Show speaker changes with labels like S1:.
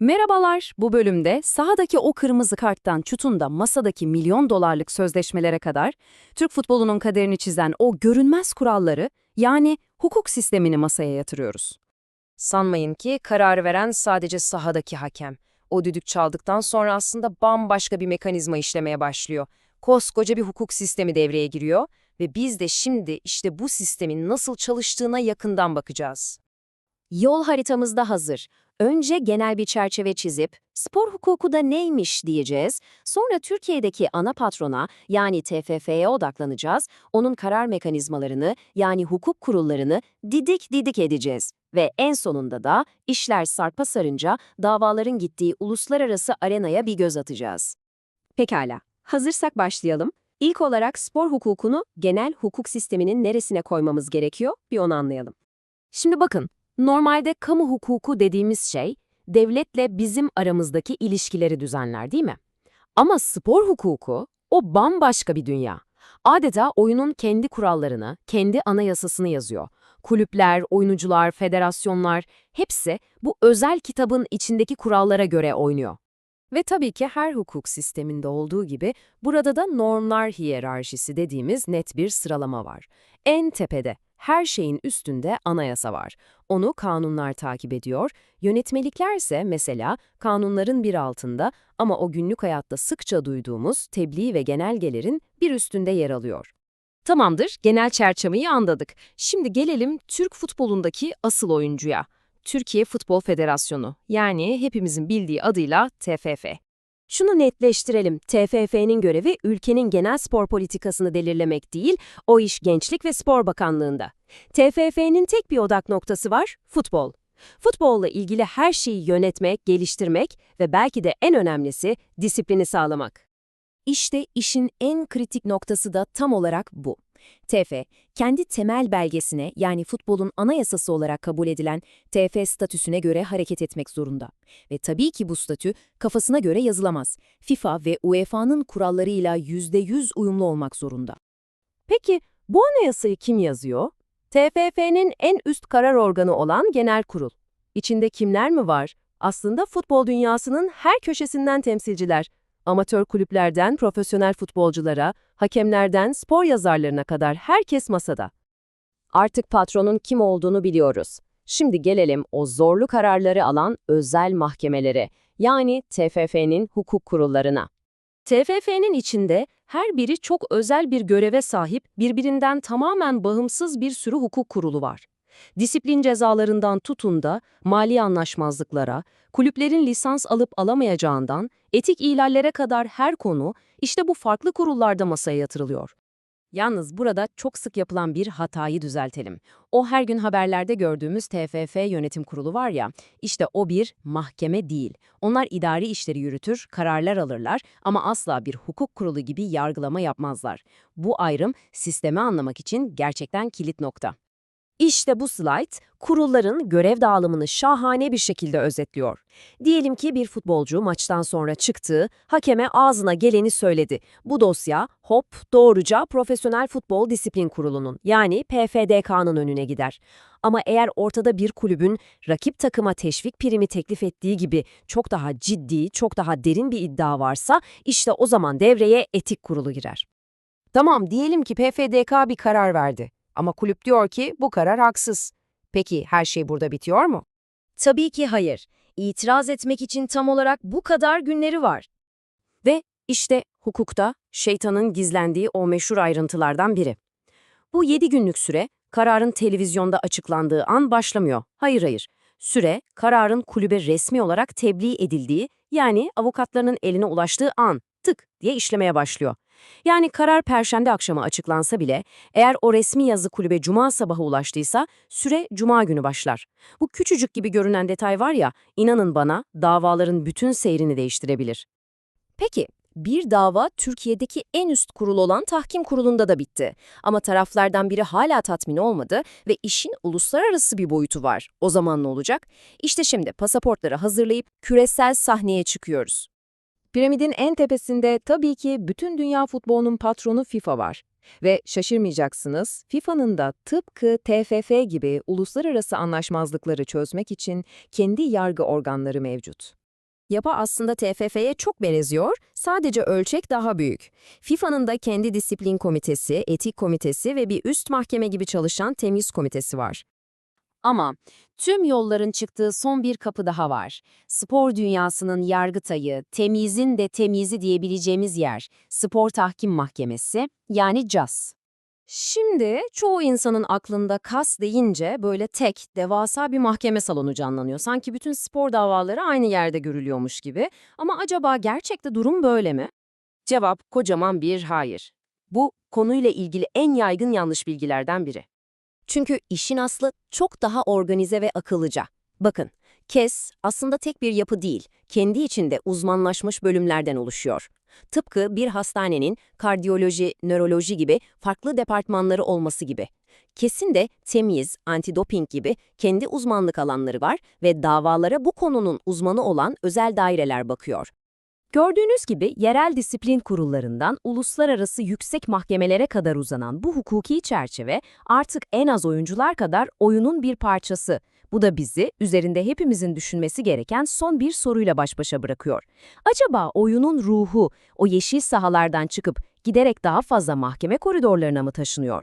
S1: Merhabalar, bu bölümde sahadaki o kırmızı karttan tutun da masadaki milyon dolarlık sözleşmelere kadar Türk futbolunun kaderini çizen o görünmez kuralları yani hukuk sistemini masaya yatırıyoruz.
S2: Sanmayın ki kararı veren sadece sahadaki hakem. O düdük çaldıktan sonra aslında bambaşka bir mekanizma işlemeye başlıyor. Koskoca bir hukuk sistemi devreye giriyor ve biz de şimdi işte bu sistemin nasıl çalıştığına yakından bakacağız.
S3: Yol haritamız da hazır. Önce genel bir çerçeve çizip, spor hukuku da neymiş diyeceğiz. Sonra Türkiye'deki ana patrona yani TFF'ye odaklanacağız. Onun karar mekanizmalarını yani hukuk kurullarını didik didik edeceğiz. Ve en sonunda da işler sarpa sarınca davaların gittiği uluslararası arenaya bir göz atacağız. Pekala, hazırsak başlayalım. İlk olarak spor hukukunu genel hukuk sisteminin neresine koymamız gerekiyor bir onu anlayalım.
S1: Şimdi bakın, normalde kamu hukuku dediğimiz şey devletle bizim aramızdaki ilişkileri düzenler değil mi? Ama spor hukuku o bambaşka bir dünya. Adeta oyunun kendi kurallarını, kendi anayasasını yazıyor. Kulüpler, oyuncular, federasyonlar hepsi bu özel kitabın içindeki kurallara göre oynuyor. Ve tabii ki her hukuk sisteminde olduğu gibi burada da normlar hiyerarşisi dediğimiz net bir sıralama var. En tepede, her şeyin üstünde anayasa var. Onu kanunlar takip ediyor. Yönetmelikler ise mesela kanunların bir altında ama o günlük hayatta sıkça duyduğumuz tebliğ ve genelgelerin bir üstünde yer alıyor. Tamamdır, genel çerçeveyi anladık. Şimdi gelelim Türk futbolundaki asıl oyuncuya. Türkiye Futbol Federasyonu, yani hepimizin bildiği adıyla TFF.
S3: Şunu netleştirelim. TFF'nin görevi ülkenin genel spor politikasını belirlemek değil, o iş Gençlik ve Spor Bakanlığı'nda. TFF'nin tek bir odak noktası var, futbol. Futbolla ilgili her şeyi yönetmek, geliştirmek ve belki de en önemlisi disiplini sağlamak. İşte işin en kritik noktası da tam olarak bu. TF, kendi temel belgesine yani futbolun anayasası olarak kabul edilen TF statüsüne göre hareket etmek zorunda. Ve tabii ki bu statü kafasına göre yazılamaz. FIFA ve UEFA'nın kurallarıyla %100 uyumlu olmak zorunda. Peki bu anayasayı kim yazıyor? TFF'nin en üst karar organı olan genel kurul. İçinde kimler mi var? Aslında futbol dünyasının her köşesinden temsilciler. Amatör kulüplerden profesyonel futbolculara, hakemlerden spor yazarlarına kadar herkes masada. Artık patronun kim olduğunu biliyoruz. Şimdi gelelim o zorlu kararları alan özel mahkemelere, yani TFF'nin hukuk kurullarına. TFF'nin içinde her biri çok özel bir göreve sahip, birbirinden tamamen bağımsız bir sürü hukuk kurulu var. Disiplin cezalarından tutun da mali anlaşmazlıklara, kulüplerin lisans alıp alamayacağından, etik ihlallere kadar her konu işte bu farklı kurullarda masaya yatırılıyor. Yalnız burada çok sık yapılan bir hatayı düzeltelim. O her gün haberlerde gördüğümüz TFF yönetim kurulu var ya, işte o bir mahkeme değil. Onlar idari işleri yürütür, kararlar alırlar ama asla bir hukuk kurulu gibi yargılama yapmazlar. Bu ayrım sistemi anlamak için gerçekten kilit nokta. İşte bu slide, kurulların görev dağılımını şahane bir şekilde özetliyor. Diyelim ki bir futbolcu maçtan sonra çıktı, hakeme ağzına geleni söyledi. Bu dosya hop doğruca Profesyonel Futbol Disiplin Kurulu'nun yani PFDK'nın önüne gider. Ama eğer ortada bir kulübün rakip takıma teşvik primi teklif ettiği gibi çok daha ciddi, çok daha derin bir iddia varsa işte o zaman devreye etik kurulu girer.
S2: Tamam diyelim ki PFDK bir karar verdi. Ama kulüp diyor ki bu karar haksız. Peki her şey burada bitiyor mu?
S3: Tabii ki hayır. İtiraz etmek için tam olarak bu kadar günleri var. Ve işte hukukta şeytanın gizlendiği o meşhur ayrıntılardan biri. Bu 7 günlük süre kararın televizyonda açıklandığı an başlamıyor. Hayır hayır. Süre kararın kulübe resmi olarak tebliğ edildiği yani avukatlarının eline ulaştığı an tık diye işlemeye başlıyor. Yani karar perşembe akşamı açıklansa bile eğer o resmi yazı kulübe cuma sabahı ulaştıysa süre cuma günü başlar. Bu küçücük gibi görünen detay var ya inanın bana davaların bütün seyrini değiştirebilir. Peki bir dava Türkiye'deki en üst kurul olan tahkim kurulunda da bitti. Ama taraflardan biri hala tatmin olmadı ve işin uluslararası bir boyutu var. O zaman ne olacak? İşte şimdi pasaportları hazırlayıp küresel sahneye çıkıyoruz. Piramidin en tepesinde tabii ki bütün dünya futbolunun patronu FIFA var. Ve şaşırmayacaksınız, FIFA'nın da tıpkı TFF gibi uluslararası anlaşmazlıkları çözmek için kendi yargı organları mevcut. Yapı aslında TFF'ye çok benziyor, sadece ölçek daha büyük. FIFA'nın da kendi disiplin komitesi, etik komitesi ve bir üst mahkeme gibi çalışan temyiz komitesi var.
S1: Ama tüm yolların çıktığı son bir kapı daha var. Spor dünyasının yargıtayı, temizin de temizi diyebileceğimiz yer, Spor Tahkim Mahkemesi yani CAS.
S3: Şimdi çoğu insanın aklında kas deyince böyle tek, devasa bir mahkeme salonu canlanıyor. Sanki bütün spor davaları aynı yerde görülüyormuş gibi. Ama acaba gerçekte durum böyle mi? Cevap kocaman bir hayır. Bu konuyla ilgili en yaygın yanlış bilgilerden biri. Çünkü işin aslı çok daha organize ve akıllıca. Bakın, KES aslında tek bir yapı değil, kendi içinde uzmanlaşmış bölümlerden oluşuyor. Tıpkı bir hastanenin kardiyoloji, nöroloji gibi farklı departmanları olması gibi. Kesin de temiz, antidoping gibi kendi uzmanlık alanları var ve davalara bu konunun uzmanı olan özel daireler bakıyor. Gördüğünüz gibi yerel disiplin kurullarından uluslararası yüksek mahkemelere kadar uzanan bu hukuki çerçeve artık en az oyuncular kadar oyunun bir parçası. Bu da bizi üzerinde hepimizin düşünmesi gereken son bir soruyla baş başa bırakıyor. Acaba oyunun ruhu o yeşil sahalardan çıkıp giderek daha fazla mahkeme koridorlarına mı taşınıyor?